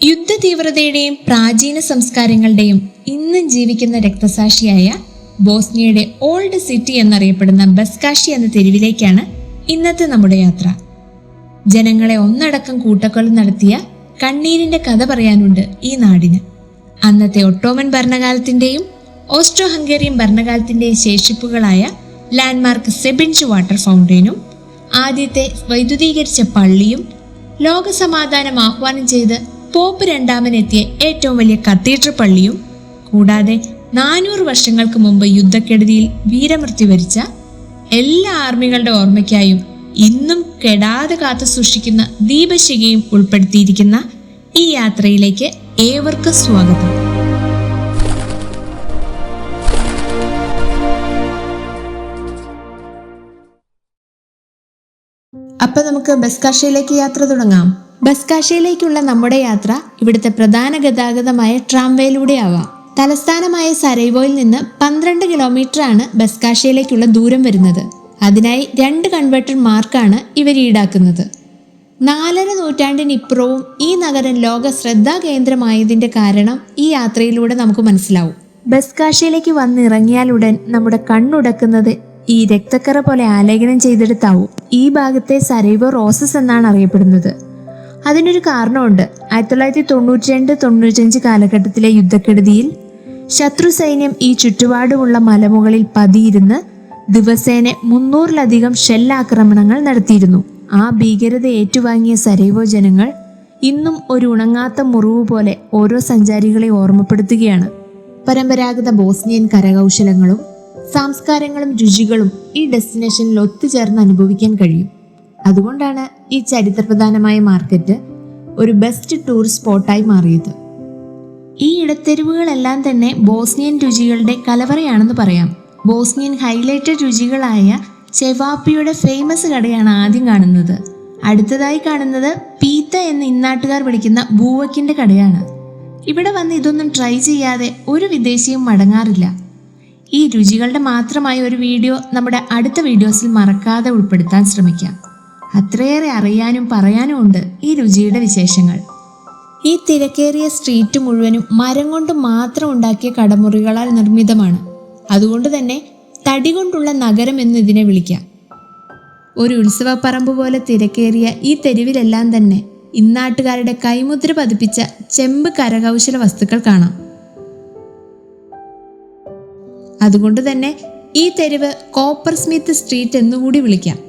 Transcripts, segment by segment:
യുദ്ധ തീവ്രതയുടെയും പ്രാചീന സംസ്കാരങ്ങളുടെയും ഇന്നും ജീവിക്കുന്ന രക്തസാക്ഷിയായ ബോസ്നിയയുടെ ഓൾഡ് സിറ്റി എന്നറിയപ്പെടുന്ന ബസ്കാഷി എന്ന തെരുവിലേക്കാണ് ഇന്നത്തെ നമ്മുടെ യാത്ര. ജനങ്ങളെ ഒന്നടക്കം കൂട്ടക്കൊല നടത്തിയ കണ്ണീരിന്റെ കഥ പറയാനുണ്ട് ഈ നാടിന്. അന്നത്തെ ഒട്ടോമൻ ഭരണകാലത്തിന്റെയും ഓസ്ട്രോ ഹംഗേറിയൻ ഭരണകാലത്തിന്റെയും ശേഷിപ്പുകളായ ലാൻഡ്മാർക്ക് സെബിൻസ് വാട്ടർ ഫൗണ്ടൈനും ആദ്യത്തെ വൈദ്യുതീകരിച്ച പള്ളിയും ലോകസമാധാനം ആഹ്വാനം ചെയ്ത് പോപ്പ് രണ്ടാമൻ എത്തിയ ഏറ്റവും വലിയ കത്തീഡ്രൽ പള്ളിയും കൂടാതെ നാനൂറ് വർഷങ്ങൾക്ക് മുമ്പ് യുദ്ധക്കെടുതിയിൽ വീരമൃത്യു വരിച്ച എല്ലാ ആർമികളുടെ ഓർമ്മയ്ക്കായും ഇന്നും കെടാതെ കാത്തു സൂക്ഷിക്കുന്ന ദീപശികയും ഉൾപ്പെടുത്തിയിരിക്കുന്ന ഈ യാത്രയിലേക്ക് ഏവർക്കും സ്വാഗതം. അപ്പൊ നമുക്ക് ബസ്കാഷയിലേക്ക് യാത്ര തുടങ്ങാം. ബസ്കാഷയിലേക്കുള്ള നമ്മുടെ യാത്ര ഇവിടുത്തെ പ്രധാന ഗതാഗതമായ ട്രാംവേയിലൂടെ ആവാം തലസ്ഥാനമായ സരൈവോയിൽ നിന്ന് പന്ത്രണ്ട് കിലോമീറ്റർ ആണ് ബസ്കാഷയിലേക്കുള്ള ദൂരം വരുന്നത്. അതിനായി രണ്ട് കൺവെർട്ടർ മാർക്കാണ് ഇവർ ഈടാക്കുന്നത്. നാലര നൂറ്റാണ്ടിനിപ്പുറവും ഈ നഗരം ലോക ശ്രദ്ധാ കേന്ദ്രമായതിന്റെ കാരണം ഈ യാത്രയിലൂടെ നമുക്ക് മനസ്സിലാവും. ബസ്കാഷയിലേക്ക് വന്നിറങ്ങിയാലുടൻ നമ്മുടെ കണ്ണുടക്കുന്നത് ഈ രക്തക്കറ പോലെ ആലേഖനം ചെയ്തെടുത്താവും. ഈ ഭാഗത്തെ സരൈവോ റോസസ് എന്നാണ് അറിയപ്പെടുന്നത്. അതിനൊരു കാരണമുണ്ട്. ആയിരത്തി തൊള്ളായിരത്തി തൊണ്ണൂറ്റി രണ്ട് തൊണ്ണൂറ്റഞ്ച് കാലഘട്ടത്തിലെ യുദ്ധക്കെടുതിയിൽ ശത്രു സൈന്യം ഈ ചുറ്റുപാടുമുള്ള മലമുകളിൽ പതിയിരുന്ന് ദിവസേന മുന്നൂറിലധികം ഷെല്ലാക്രമണങ്ങൾ നടത്തിയിരുന്നു. ആ ഭീകരത ഏറ്റുവാങ്ങിയ സരൈവോ ജനങ്ങൾ ഇന്നും ഒരു ഉണങ്ങാത്ത മുറിവ് പോലെ ഓരോ സഞ്ചാരികളെ ഓർമ്മപ്പെടുത്തുകയാണ്. പരമ്പരാഗത ബോസ്നിയൻ കരകൗശലങ്ങളും സംസ്കാരങ്ങളും രുചികളും ഈ ഡെസ്റ്റിനേഷനിൽ ഒത്തുചേർന്ന് അനുഭവിക്കാൻ കഴിയും. അതുകൊണ്ടാണ് ഈ ചരിത്രപ്രധാനമായ മാർക്കറ്റ് ഒരു ബെസ്റ്റ് ടൂറിസ്റ്റ് സ്പോട്ടായി മാറിയത്. ഈ ഇടത്തെരുവുകളെല്ലാം തന്നെ ബോസ്നിയൻ രുചികളുടെ കലവറയാണെന്ന് പറയാം. ബോസ്നിയൻ ഹൈലൈറ്റഡ് രുചികളായ ചെവാപ്പിയുടെ ഫേമസ് കടയാണ് ആദ്യം കാണുന്നത്. അടുത്തതായി കാണുന്നത് പീത്ത എന്ന് ഇന്നാട്ടുകാർ വിളിക്കുന്ന ബൂവക്കിന്റെ കടയാണ്. ഇവിടെ വന്ന് ഇതൊന്നും ട്രൈ ചെയ്യാതെ ഒരു വിദേശിയും മടങ്ങാറില്ല. ഈ രുചികളുടെ മാത്രമായ ഒരു വീഡിയോ നമ്മുടെ അടുത്ത വീഡിയോസിൽ മറക്കാതെ ഉൾപ്പെടുത്താൻ ശ്രമിക്കാം. അത്രയേറെ അറിയാനും പറയാനും ഉണ്ട് ഈ രുചിയുടെ വിശേഷങ്ങൾ. ഈ തിരക്കേറിയ സ്ട്രീറ്റ് മുഴുവനും മരം കൊണ്ട് മാത്രം ഉണ്ടാക്കിയ കടമുറികളാൽ നിർമ്മിതമാണ്. അതുകൊണ്ട് തന്നെ തടി കൊണ്ടുള്ള നഗരം എന്ന് ഇതിനെ വിളിക്കാം. ഒരു ഉത്സവപ്പറമ്പ് പോലെ തിരക്കേറിയ ഈ തെരുവിലെല്ലാം തന്നെ ഇന്നാട്ടുകാരുടെ കൈമുദ്ര പതിപ്പിച്ച ചെമ്പ് കരകൗശല വസ്തുക്കൾ കാണാം. അതുകൊണ്ട് തന്നെ ഈ തെരുവ് കോപ്പർ സ്മിത്ത് സ്ട്രീറ്റ് എന്നുകൂടി വിളിക്കാം.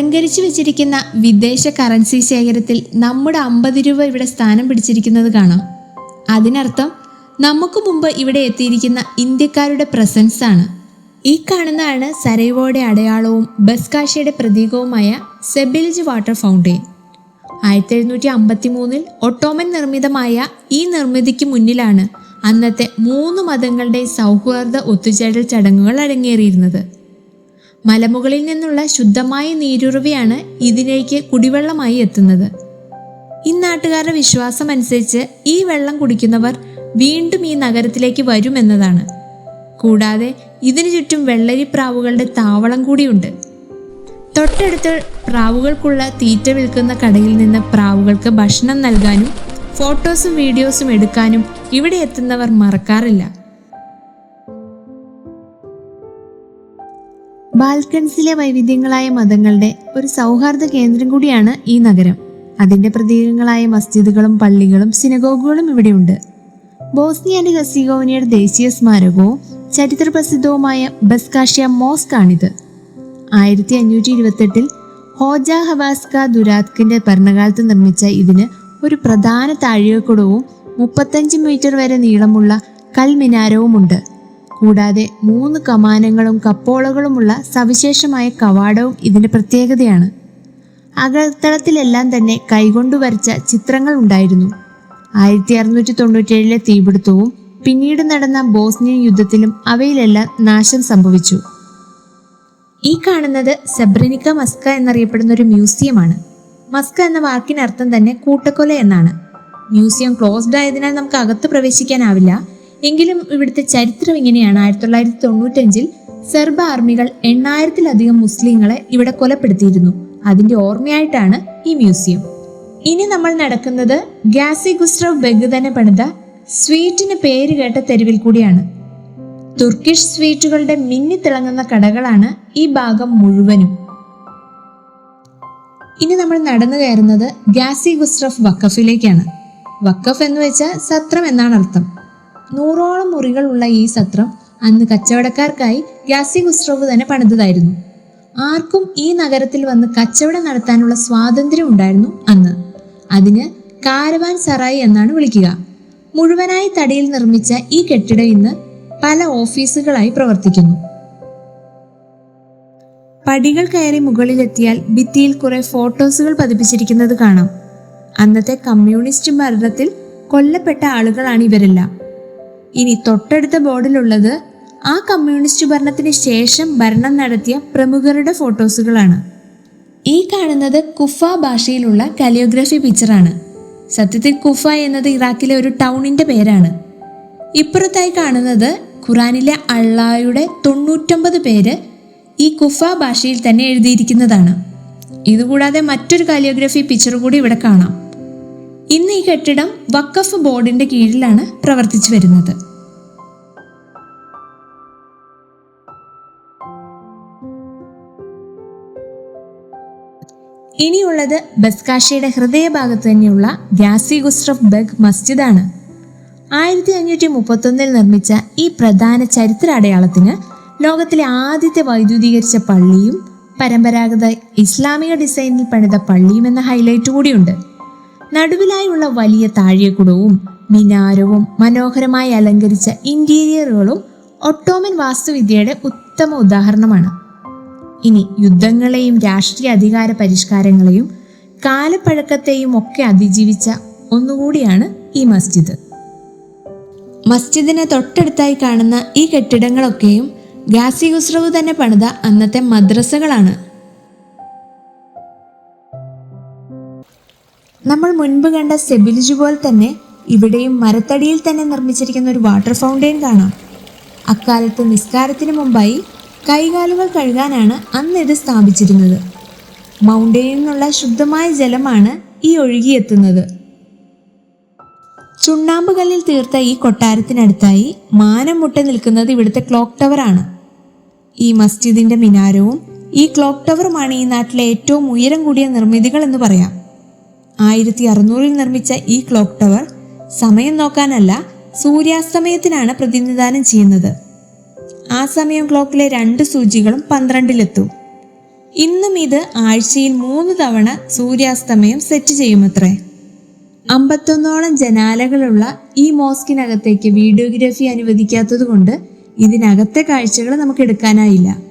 അലങ്കരിച്ചു വെച്ചിരിക്കുന്ന വിദേശ കറൻസി ശേഖരത്തിൽ നമ്മുടെ അമ്പത് രൂപ ഇവിടെ സ്ഥാനം പിടിച്ചിരിക്കുന്നത് കാണാം. അതിനർത്ഥം നമുക്ക് മുമ്പ് ഇവിടെ എത്തിയിരിക്കുന്ന ഇന്ത്യക്കാരുടെ പ്രസൻസ് ആണ്. ഈ കാണുന്നതാണ് സരൈവോയുടെ അടയാളവും ബസ്കാഷയുടെ പ്രതീകവുമായ സെബിൽജ് വാട്ടർ ഫൗണ്ടെയിൻ ആയിരത്തി എഴുന്നൂറ്റി അമ്പത്തി മൂന്നിൽ ഒട്ടോമൻ നിർമ്മിതമായ ഈ നിർമ്മിതിക്ക് മുന്നിലാണ് അന്നത്തെ മൂന്ന് മതങ്ങളുടെ സൗഹാർദ്ദ ഒത്തുചേരൽ ചടങ്ങുകൾ അരങ്ങേറിയിരുന്നത്. മലമുകളിൽ നിന്നുള്ള ശുദ്ധമായ നീരുറവയാണ് ഇതിലേക്ക് കുടിവെള്ളമായി എത്തുന്നത്. ഇന്നാട്ടുകാരുടെ വിശ്വാസം അനുസരിച്ച് ഈ വെള്ളം കുടിക്കുന്നവർ വീണ്ടും ഈ നഗരത്തിലേക്ക് വരുമെന്നതാണ് കൂടാതെ ഇതിനു ചുറ്റും വെള്ളരി പ്രാവുകളുടെ താവളം കൂടിയുണ്ട്. തൊട്ടടുത്ത് പ്രാവുകൾക്കുള്ള തീറ്റ വിൽക്കുന്ന കടയിൽ നിന്ന് പ്രാവുകൾക്ക് ഭക്ഷണം നൽകാനും ഫോട്ടോസും വീഡിയോസും എടുക്കാനും ഇവിടെ എത്തുന്നവർ മറക്കാറില്ല. ബാൽക്കൺസിലെ വൈവിധ്യങ്ങളായ മതങ്ങളുടെ ഒരു സൗഹാർദ്ദ കേന്ദ്രം കൂടിയാണ് ഈ നഗരം. അതിന്റെ പ്രതീകങ്ങളായ മസ്ജിദുകളും പള്ളികളും സിനഗോഗുകളും ഇവിടെയുണ്ട്. ബോസ്നിയ ആൻഡ് ഹസിഗോവനിയുടെ ദേശീയ സ്മാരകവും ചരിത്രപ്രസിദ്ധവുമായ ബസ്കാഷ്യ മോസ്ക് ആണിത് ആയിരത്തി അഞ്ഞൂറ്റി ഇരുപത്തെട്ടിൽ ഹോജ ഹവാസ്ക ദുരാത്കിന്റെ ഭരണകാലത്ത് നിർമ്മിച്ച ഇതിന് ഒരു പ്രധാന താഴികക്കുടവും മുപ്പത്തഞ്ച് മീറ്റർ വരെ നീളമുള്ള കൽമിനാരവുമുണ്ട്. കൂടാതെ മൂന്ന് കമാനങ്ങളും കപ്പോളകളുമുള്ള സവിശേഷമായ കവാടവും ഇതിന്റെ പ്രത്യേകതയാണ്. അകത്തളത്തിലെല്ലാം തന്നെ കൈകൊണ്ടു വരച്ച ചിത്രങ്ങൾ ഉണ്ടായിരുന്നു. ആയിരത്തി അറുന്നൂറ്റി തൊണ്ണൂറ്റേഴിലെ തീപിടുത്തവും പിന്നീട് നടന്ന ബോസ്നിയൻ യുദ്ധത്തിലും അവയിലെല്ലാം നാശം സംഭവിച്ചു. ഈ കാണുന്നത് സെബ്രനിക്ക മസ്ക എന്നറിയപ്പെടുന്ന ഒരു മ്യൂസിയമാണ്. മസ്ക എന്ന വാക്കിനർത്ഥം തന്നെ കൂട്ടക്കൊല എന്നാണ്. മ്യൂസിയം ക്ലോസ്ഡ് ആയതിനാൽ നമുക്ക് അകത്ത് പ്രവേശിക്കാനാവില്ല. എങ്കിലും ഇവിടുത്തെ ചരിത്രം ഇങ്ങനെയാണ്. ആയിരത്തി തൊള്ളായിരത്തി തൊണ്ണൂറ്റഞ്ചിൽ സെർബ ആർമികൾ എണ്ണായിരത്തിലധികം മുസ്ലിങ്ങളെ ഇവിടെ കൊലപ്പെടുത്തിയിരുന്നു. അതിന്റെ ഓർമ്മയായിട്ടാണ് ഈ മ്യൂസിയം. ഇനി നമ്മൾ നടക്കുന്നത് ഗാസി ഗുസ്റ്റവ് ബെഗ് പണിത സ്വീറ്റിന് പേര് കേട്ട തെരുവിൽ കൂടിയാണ്. തുർക്കിഷ് സ്വീറ്റുകളുടെ മിന്നിത്തിളങ്ങുന്ന കടകളാണ് ഈ ഭാഗം മുഴുവനും. ഇനി നമ്മൾ നടന്നു കയറുന്നത് ഗാസി ഗുസ്റഫ് വക്കഫിലേക്കാണ് വക്കഫ് എന്ന് വെച്ചാൽ സത്രം എന്നാണ് അർത്ഥം. നൂറോളം മുറികളുള്ള ഈ സത്രം അന്ന് കച്ചവടക്കാർക്കായി ഗ്യാസി ഖുസ്രോവ് തന്നെ പണിതതായിരുന്നു. ആർക്കും ഈ നഗരത്തിൽ വന്ന് കച്ചവടം നടത്താനുള്ള സ്വാതന്ത്ര്യം ഉണ്ടായിരുന്നു അന്ന്. അതിന് കാരവാൻ സറായി എന്നാണ് വിളിക്കുക. മുഴുവനായി തടിയിൽ നിർമ്മിച്ച ഈ കെട്ടിടം ഇന്ന് പല ഓഫീസുകളായി പ്രവർത്തിക്കുന്നു. പടികൾ കയറി മുകളിലെത്തിയാൽ ഭിത്തിയിൽ കുറെ ഫോട്ടോസുകൾ പതിപ്പിച്ചിരിക്കുന്നത് കാണാം. അന്നത്തെ കമ്മ്യൂണിസ്റ്റ് മരണത്തിൽ കൊല്ലപ്പെട്ട ആളുകളാണ് ഇവരെല്ലാം. ഇനി തൊട്ടടുത്ത ബോർഡിലുള്ളത് ആ കമ്മ്യൂണിസ്റ്റ് ഭരണത്തിന് ശേഷം ഭരണം നടത്തിയ പ്രമുഖരുടെ ഫോട്ടോസുകളാണ്. ഈ കാണുന്നത് കുഫ ഭാഷയിലുള്ള കലിയോഗ്രഫി പിക്ചറാണ്. സത്യത്തിൽ കുഫ എന്നത് ഇറാഖിലെ ഒരു ടൗണിന്റെ പേരാണ്. ഇപ്പുറത്തായി കാണുന്നത് ഖുറാനിലെ അള്ളായുടെ തൊണ്ണൂറ്റൊമ്പത് പേര് ഈ കുഫ ഭാഷയിൽ തന്നെ എഴുതിയിരിക്കുന്നതാണ്. ഇതുകൂടാതെ മറ്റൊരു കാലിയോഗ്രഫി പിക്ചർ കൂടി ഇവിടെ കാണാം. ഇന്ന് ഈ കെട്ടിടം വക്കഫ് ബോർഡിന്റെ കീഴിലാണ് പ്രവർത്തിച്ചു വരുന്നത്. ഇനിയുള്ളത് ബസ്കാഷയുടെ ഹൃദയഭാഗത്ത് തന്നെയുള്ള ഗ്യാസി ഗുസ്റഫ് ബഗ് മസ്ജിദാണ്. ആയിരത്തി അഞ്ഞൂറ്റി മുപ്പത്തൊന്നിൽ നിർമ്മിച്ച ഈ പ്രധാന ചരിത്ര അടയാളത്തിന് ലോകത്തിലെ ആദ്യത്തെ വൈദ്യുതീകരിച്ച പള്ളിയും പരമ്പരാഗത ഇസ്ലാമിക ഡിസൈനിൽ പണിത പള്ളിയും എന്ന ഹൈലൈറ്റ് കൂടിയുണ്ട്. നടുവിലായുള്ള വലിയ താഴെക്കുടവും മിനാരവും മനോഹരമായി അലങ്കരിച്ച ഇന്റീരിയറുകളും ഒട്ടോമൻ വാസ്തുവിദ്യയുടെ ഉത്തമ ഉദാഹരണമാണ്. ഇനി യുദ്ധങ്ങളെയും രാഷ്ട്രീയ അധികാര പരിഷ്കാരങ്ങളെയും കാലപ്പഴക്കത്തെയും ഒക്കെ അതിജീവിച്ച ഒന്നുകൂടിയാണ് ഈ മസ്ജിദ്. മസ്ജിദിനെ തൊട്ടടുത്തായി കാണുന്ന ഈ കെട്ടിടങ്ങളൊക്കെയും ഗാസി ഖുസ്രവ് തന്നെ പണിത അന്നത്തെ മദ്രസകളാണ്. നമ്മൾ മുൻപ് കണ്ട സെബിലിജ് പോലെ തന്നെ ഇവിടെയും മരത്തടിയിൽ തന്നെ നിർമ്മിച്ചിരിക്കുന്ന ഒരു വാട്ടർ ഫൗണ്ടെയിൻ കാണാം. അക്കാലത്ത് നിസ്കാരത്തിന് മുമ്പായി കൈകാലുകൾ കഴുകാനാണ് അന്ന് ഇത് സ്ഥാപിച്ചിരുന്നത്. മൗണ്ടെയിൽ നിന്നുള്ള ശുദ്ധമായ ജലമാണ് ഈ ഒഴുകിയെത്തുന്നത്. ചുണ്ണാമ്പ് കല്ലിൽ തീർത്ത ഈ കൊട്ടാരത്തിനടുത്തായി മാനം മുട്ട നിൽക്കുന്നത് ഇവിടുത്തെ ക്ലോക്ക് ടവറാണ് ഈ മസ്ജിദിന്റെ മിനാരവും ഈ ക്ലോക്ക് ടവറുമാണ് ഈ നാട്ടിലെ ഏറ്റവും ഉയരം കൂടിയ നിർമ്മിതികൾ എന്ന് പറയാം. ആയിരത്തി അറുന്നൂറിൽ നിർമ്മിച്ച ഈ ക്ലോക്ക് ടവർ സമയം നോക്കാനല്ല സൂര്യാസ്തമയത്തിനാണ് പ്രതിനിധാനം ചെയ്യുന്നത്. ആ സമയം ക്ലോക്കിലെ രണ്ട് സൂചികളും പന്ത്രണ്ടിലെത്തും. ഇന്നും ഇത് ആഴ്ചയിൽ മൂന്ന് തവണ സൂര്യാസ്തമയം സെറ്റ് ചെയ്യുമത്രേ. അമ്പത്തൊന്നോളം ജനാലകളുള്ള ഈ മോസ്കിനകത്തേക്ക് വീഡിയോഗ്രാഫി അനുവദിക്കാത്തത് കൊണ്ട് ഇതിനകത്തെ കാഴ്ചകൾ നമുക്ക് എടുക്കാനായില്ല.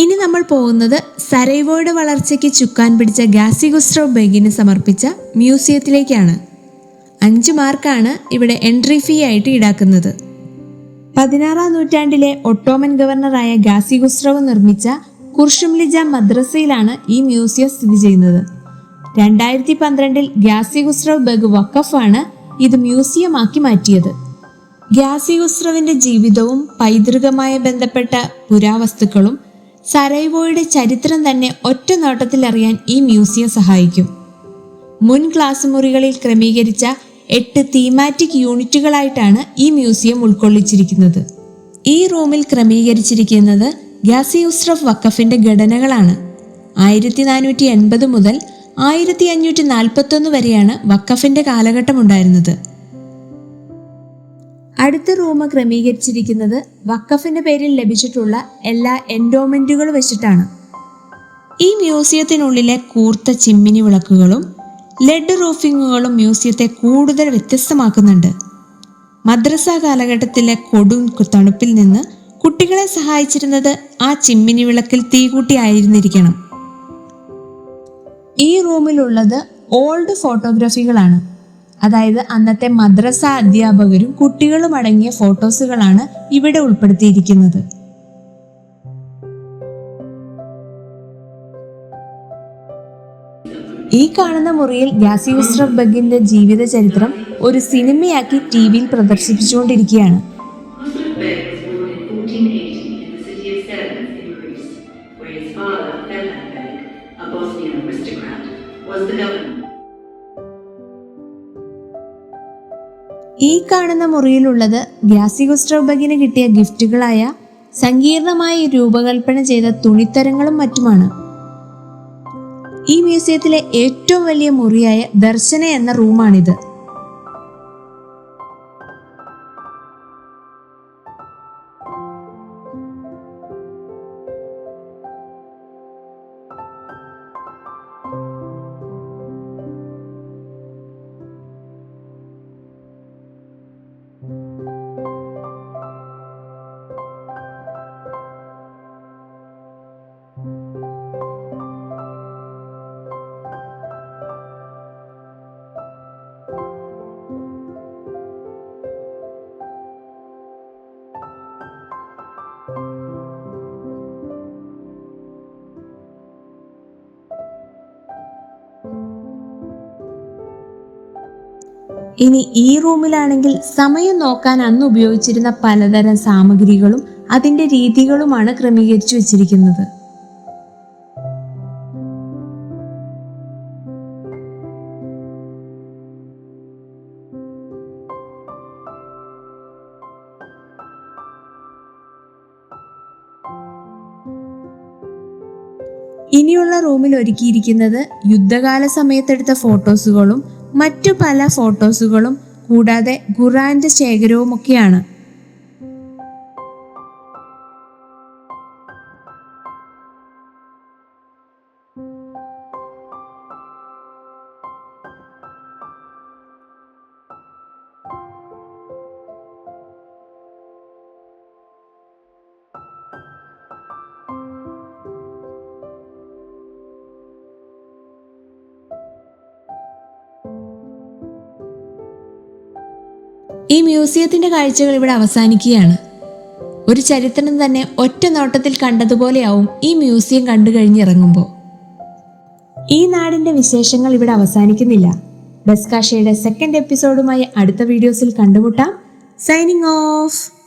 ഇനി നമ്മൾ പോകുന്നത് സരൈവോയുടെ വളർച്ചയ്ക്ക് ചുക്കാൻ പിടിച്ച ഗാസി ഗുസ്ട്രോ ബെഗിന് സമർപ്പിച്ച മ്യൂസിയത്തിലേക്കാണ്. അഞ്ച് മാർക്കാണ് ഇവിടെ എൻട്രി ഫീ ആയിട്ട് ഈടാക്കുന്നത്. പതിനാറാം നൂറ്റാണ്ടിലെ ഒട്ടോമൻ ഗവർണറായ ഗാസി ഗുസ്ട്രോവ് നിർമ്മിച്ച കുർഷുംലിജ മദ്രസയിലാണ് ഈ മ്യൂസിയം സ്ഥിതി ചെയ്യുന്നത്. രണ്ടായിരത്തി പന്ത്രണ്ടിൽ ഗാസി ഗുസ്രവ് ബഗ് വക്കഫാണ് ഇത് മ്യൂസിയമാക്കി മാറ്റിയത്. ഗ്യാസി ഖുസ്രവിന്റെ ജീവിതവും പൈതൃകമായ ബന്ധപ്പെട്ട പുരാവസ്തുക്കളും സരൈവോയുടെ ചരിത്രം തന്നെ ഒറ്റ നോട്ടത്തിൽ അറിയാൻ ഈ മ്യൂസിയം സഹായിക്കും. മുൻ ക്ലാസ് മുറികളിൽ ക്രമീകരിച്ച എട്ട് തീമാറ്റിക് യൂണിറ്റുകളായിട്ടാണ് ഈ മ്യൂസിയം ഉൾക്കൊള്ളിച്ചിരിക്കുന്നത്. ഈ റൂമിൽ ക്രമീകരിച്ചിരിക്കുന്നത് ഗ്യാസി യുസ്രഫ് വക്കഫിന്റെ ഘടനകളാണ്. ആയിരത്തി നാനൂറ്റി എൺപത് മുതൽ ആയിരത്തി അഞ്ഞൂറ്റി നാൽപ്പത്തൊന്ന് വരെയാണ് വക്കഫിന്റെ കാലഘട്ടം ഉണ്ടായിരുന്നത് അടുത്ത റൂം ക്രമീകരിച്ചിരിക്കുന്നത് വക്കഫിന്റെ പേരിൽ ലഭിച്ചിട്ടുള്ള എല്ലാ എൻഡോമെന്റുകൾ വെച്ചിട്ടാണ്. ഈ മ്യൂസിയത്തിനുള്ളിലെ കൂർത്ത ചിമ്മിനി വിളക്കുകളും ലെഡ് റൂഫിങ്ങുകളും മ്യൂസിയത്തെ കൂടുതൽ വ്യത്യസ്തമാക്കുന്നുണ്ട്. മദ്രസ കാലഘട്ടത്തിലെ കൊടും തണുപ്പിൽ നിന്ന് കുട്ടികളെ സഹായിച്ചിരുന്നത് ആ ചിമ്മിനി വിളക്കിൽ തീകൂട്ടി ആയിരുന്നിരിക്കണം. ഈ റൂമിലുള്ളത് ഓൾഡ് ഫോട്ടോഗ്രാഫികളാണ്. അതായത് അന്നത്തെ മദ്രസ അധ്യാപകരും കുട്ടികളും അടങ്ങിയ ഫോട്ടോസുകളാണ് ഇവിടെ ഉൾപ്പെടുത്തിയിരിക്കുന്നത്. ഈ കാണുന്ന മുറിയിൽ യാസി ഉസ്രഫ് ബഗിന്റെ ജീവിത ചരിത്രം ഒരു സിനിമയാക്കി ടി വിയിൽ പ്രദർശിപ്പിച്ചുകൊണ്ടിരിക്കുകയാണ്. കാണുന്ന മുറിയിലുള്ളത് ഗ്യാസി ഗുസ്ട്രോബഗിന് കിട്ടിയ ഗിഫ്റ്റുകളായ സങ്കീർണമായി രൂപകൽപ്പന ചെയ്ത തുണിത്തരങ്ങളും മറ്റുമാണ്. ഈ മ്യൂസിയത്തിലെ ഏറ്റവും വലിയ മുറിയായ ദർശന എന്ന റൂമാണിത്. ഇനി ഈ റൂമിലാണെങ്കിൽ സമയം നോക്കാൻ അന്ന് ഉപയോഗിച്ചിരുന്ന പലതരം സാമഗ്രികളും അതിന്റെ രീതികളുമാണ് ക്രമീകരിച്ചു വച്ചിരിക്കുന്നത്. ഇനിയുള്ള റൂമിൽ ഒരുക്കിയിരിക്കുന്നത് യുദ്ധകാല സമയത്തെടുത്ത ഫോട്ടോസുകളും മറ്റു പല ഫോട്ടോസുകളും കൂടാതെ ഖുറാന്റെ ശേഖരവുമൊക്കെയാണ്. ഈ മ്യൂസിയത്തിന്റെ കാഴ്ചകൾ ഇവിടെ അവസാനിക്കുകയാണ്. ഒരു ചരിത്രം തന്നെ ഒറ്റ നോട്ടത്തിൽ കണ്ടതുപോലെയാവും ഈ മ്യൂസിയം കണ്ടു കഴിഞ്ഞിറങ്ങുമ്പോൾ. ഈ നാടിന്റെ വിശേഷങ്ങൾ ഇവിടെ അവസാനിക്കുന്നില്ല. ബസ്കാഷയുടെ സെക്കൻഡ് എപ്പിസോഡുമായി അടുത്ത വീഡിയോസിൽ കണ്ടുമുട്ടാം. Signing off